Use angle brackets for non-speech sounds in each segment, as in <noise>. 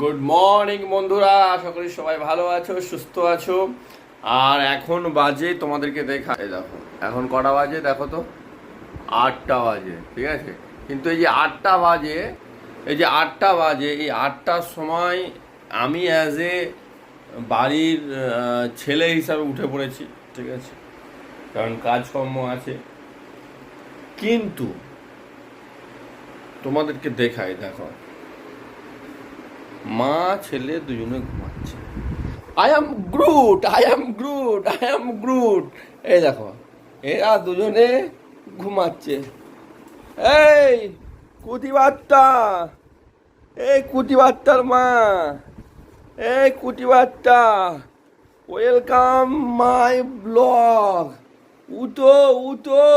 Good morning বন্ধুরা। আশা করি সবাই ভালো আছো, সুস্থ আছো। আর এখন বাজে তোমাদেরকে দেখা দেখো, এখন কটা বাজে দেখো তো? আটটা বাজে, ঠিক আছে? কিন্তু এই যে আটটা বাজে, এই যে আটটা বাজে, এই আটটার সময় আমি অ্যাজ এ বাড়ির ছেলে হিসাবে উঠে পড়েছি, ঠিক আছে? কারণ কাজকর্ম আছে। কিন্তু তোমাদেরকে দেখাই, দেখো। মা, ছেলে দুজনে ঘুমাচ্ছে। I am Groot I am Groot I am Groot এই দেখো, এরা দুজনে ঘুমাচ্ছে। এই কুতি বার্তা এই কুতি বার্তার মা, এই কুটি বার্তা ওয়েলকাম মাই ব্লগ উঠো উঠো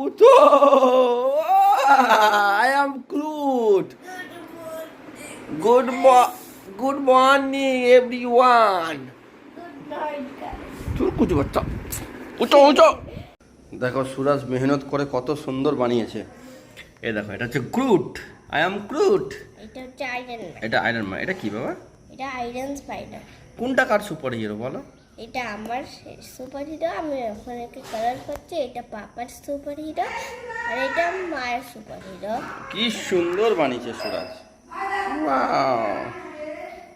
উঠো I am Groot good morning everyone তোর কুচু বাচ্চা। উঠো উঠো দেখো সুরাজ মেহনত করে কত সুন্দর বানিয়েছে। এ দেখো এটা হচ্ছে ক্রুট। I am Groot. এটা হচ্ছে আয়রন ম্যান এটা আয়রন ম্যান এটা কি বাবা? এটা আয়রন স্পাইডার কোনটা কার সুপার হিরো বলো? এটা আমার সুপার হিরো। আমি ওখানে কালার করছি এটা পাপার সুপার হিরো আর এটা মায়ের সুপার হিরো। কি সুন্দর বানিয়েছে সুরাজ!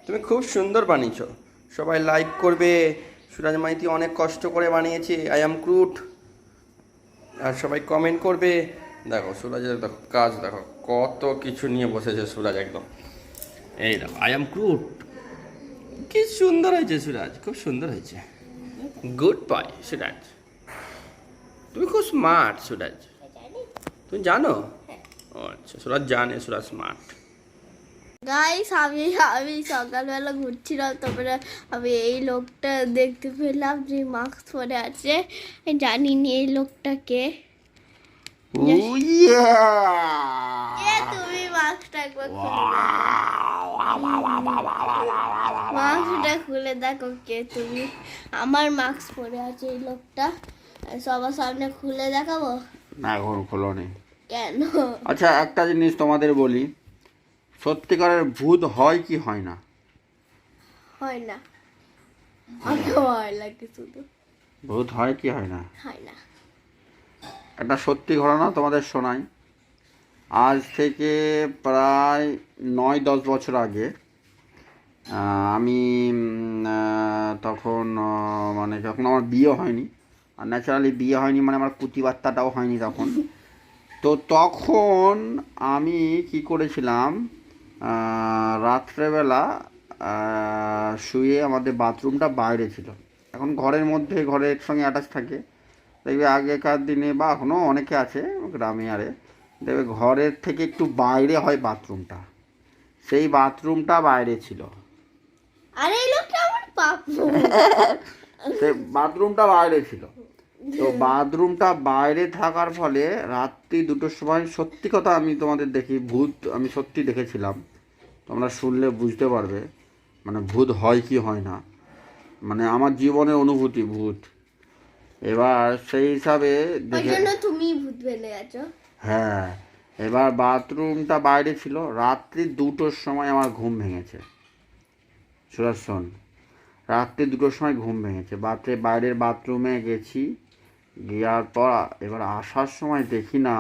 তুমি খুব সুন্দর বানিয়েছো। সবাই লাইক করবে। সুরাজ মাইতি অনেক কষ্ট করে বানিয়েছে। আই অ্যাম ক্রুট আর সবাই কমেন্ট করবে। দেখো সুরাজের দেখো কাজ দেখো কত কিছু নিয়ে বসেছে সুরাজ একদম। এই দেখো আই অ্যাম ক্রুট কি সুন্দর হয়েছে সুরাজ খুব সুন্দর হয়েছে। Good bye Suraj. তুমি খুব স্মার্ট সুরাজ। তুমি জানো? ও আচ্ছা সুরাজ জানে সুরাজ স্মার্ট গাইস আমি আমি সকালবেলা ঘুরছিলাম তারপরে আমি এই লোকটা দেখতে পেলাম যে মাস্ক পরে আছে জানি নি এই লোকটাকে তুমি মাস্কটা একবার মাস্কটা খুলে দেখো কে তুমি আমার মাস্ক পরে আছে এই লোকটা সবার সামনে খুলে দেখাবো না এখন খোলো কেন আচ্ছা একটা জিনিস তোমাদের বলি সত্যিকারের ভূত হয় কি হয় না? হয় না। লাগে শুধু। ভূত হয় কি হয় না? হয় না। একটা সত্যি ঘটনা তোমাদের শোনাই। আজ থেকে প্রায় নয় দশ বছর আগে আমি তখন মানে যখন আমার বিয়ে হয়নি আর ন্যাচারালি বিয়ে হয়নি মানে আমার কুতি বার্তাটাও হয়নি তখন। তো তখন আমি কি করেছিলাম রাত্রেবেলা শুয়ে আমাদের বাথরুমটা বাইরে ছিল। এখন ঘরের মধ্যে ঘরের সঙ্গে অ্যাটাচ থাকে। দেখবে আগেকার দিনে বা এখনও অনেকে আছে গ্রামে আরে দেখবে ঘরের থেকে একটু বাইরে হয় বাথরুমটা। সেই বাথরুমটা বাইরে ছিল। আরে এই লোকটা আমার পাপু বাথরুমটা বাইরে ছিল। তো বাথরুমটা বাইরে থাকার ফলে রাত্রি দুটোর সময় সত্যি কথা আমি তোমাদের দেখি ভূত আমি সত্যি দেখেছিলাম। তোমরা শুনলে বুঝতে পারবে মানে ভূত হয় কি হয় না। মানে আমার জীবনের অনুভূতি ভূত। এবার সেই হিসাবে দেখে তুমি ভূত বেলে আছো। হ্যাঁ এবার বাথরুমটা বাইরে ছিল রাত্রি দুটোর সময় আমার ঘুম ভেঙেছে। সুরাজ শোন রাত্রি দুটোর সময় ঘুম ভেঙেছে। বাথরে বাইরের বাথরুমে গেছি গিয়ার পর এবার আসার সময় দেখি না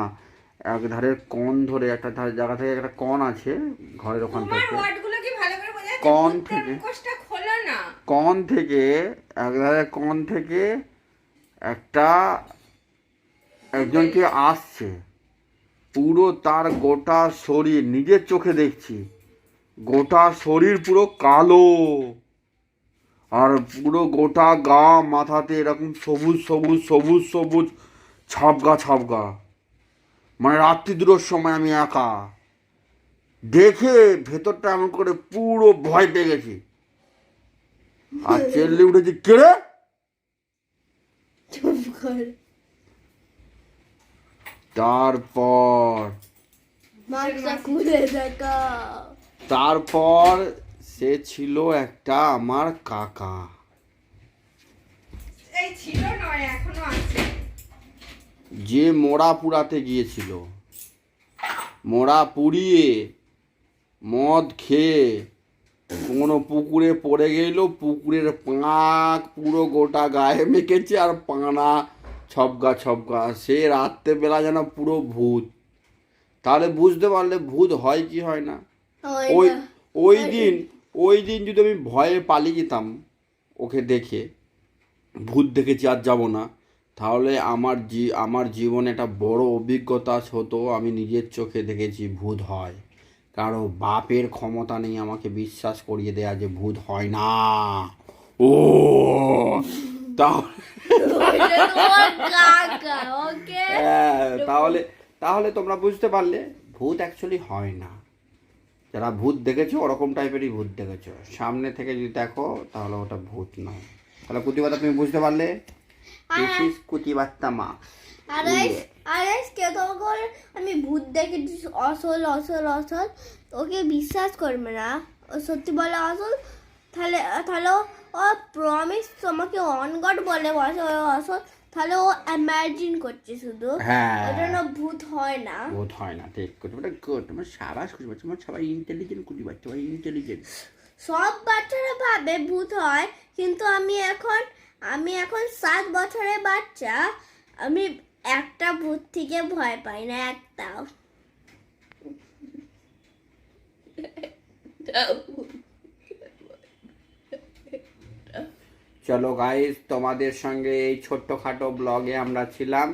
এক ধারের কন ধরে একটা ধারে জায়গা থেকে একটা কন আছে ঘরের ওখান থেকে? কন থেকে? মুখোশটা খোলো না। কন থেকে এক ধারে কন থেকে একটা একজনকে আসছে। পুরো তার গোটা শরীর নিজের চোখে দেখছি। গোটা শরীর পুরো কালো। আর পুরো গোটা গা মাথাতে এরকম সবুজ সবুজ সবুজ সবুজ ছাপগা ছাপগা। মানে রাত্রি দুটোর সময় আমি একা। দেখে ভেতরটা এমন করে পুরো ভয় পেয়ে গেছি। আর চেল্লে উঠেছি কেড়ে তারপর তারপর সে ছিল একটা আমার কাকা। এই ছিল নয় এখনও আছে। যে মোড়া পুরাতে গিয়েছিল মোড়া পুড়িয়ে মদ খেয়ে কোনো পুকুরে পড়ে গেল পুকুরের পাঁক পুরো গোটা গায়ে মেখেছে আর পানা ছপগা ছপগা। সে রাত্রেবেলা যেন পুরো ভূত। তাহলে বুঝতে পারলে ভূত হয় কি হয় না? ওই ওই দিন ওই দিন যদি আমি ভয়ে পালিয়ে যেতাম ওকে দেখে ভূত দেখেছি আর যাব না। তাহলে আমার জি আমার জীবনে একটা বড় অভিজ্ঞতা হতো আমি নিজের চোখে দেখেছি ভূত হয়। কারও বাপের ক্ষমতা নেই আমাকে বিশ্বাস করিয়ে দেয়া যে ভূত হয় না। ও তাহলে হ্যাঁ, তাহলে তোমরা বুঝতে পারলে ভূত অ্যাকচুয়ালি হয় না। যারা ভূত দেখেছ ওরকম টাইপেরই ভূত দেখেছ। সামনে থেকে যদি দেখো তাহলে ওটা ভূত নয়। তাহলে কুতিবার্তা তুমি বুঝতে পারলে? দিস ইজ কুতিবার্তা মা আর গাইস আর গাইস কেউ তোমাকে আমি ভূত দেখেছি অসল অসল অসল। ওকে বিশ্বাস করবে না ও সত্যি বলে অসল? তাহলে তাহলে ও- প্রমিস তোমাকে অন গড বলে অসল তাহলে ও ইমাজিন করছে শুধু। হ্যাঁ। ওই ভূত হয় না। ভূত হয় না ঠিক কুতিবার্তা গুড তোমার সাবাস কুতিবার্তা তোমার সবাই ইন্টেলিজেন্ট কুতিবার্তা সবাই ইন্টেলিজেন্ট সব বাচ্চারা ভাবে ভূত হয় কিন্তু আমি এখন আমি এখন সাত বছরের বাচ্চা আমি একটা ভূত থেকে ভয় পাই না একটাও চলো গাইস তোমাদের সঙ্গে এই ছোট্টখাটো ব্লগে আমরা ছিলাম।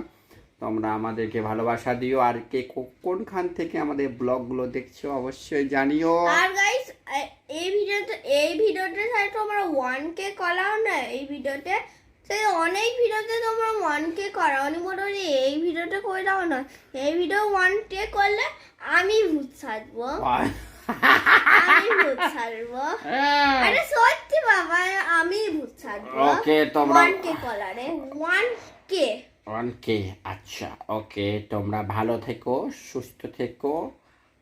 তোমরা আমাদেরকে ভালোবাসা দিও। আর কে কোনখান থেকে আমাদের ব্লগগুলো দেখছ অবশ্যই জানিও। আর গাইস এই ভিডিওতে এই তোমরা ওয়ান কে করাও না এই ভিডিওতে? সেই অনেক ভিডিওতে তোমরা ওয়ান কে করাও নি মোটামুটি এই ভিডিওতে করে দাও না। এই ভিডিও ওয়ান কে করলে আমি ভূত সাজবো আমি ভূত সাজবো <laughs> আরে সত্যি বাবা আমি ভূত সাজবো ওকে তোমরা ওয়ান কে কলারে ওয়ান কে ওকে আচ্ছা ওকে তোমরা ভালো থেকো সুস্থ থেকো।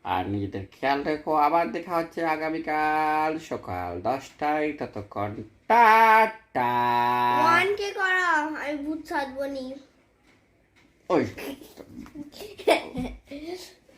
আর নিজেদের খেয়াল রেখো আবার দেখা হচ্ছে আগামীকাল সকাল দশটায়। ততক্ষণ টাটা। করা আমি ভূত সাজবো নি ওই। <laughs>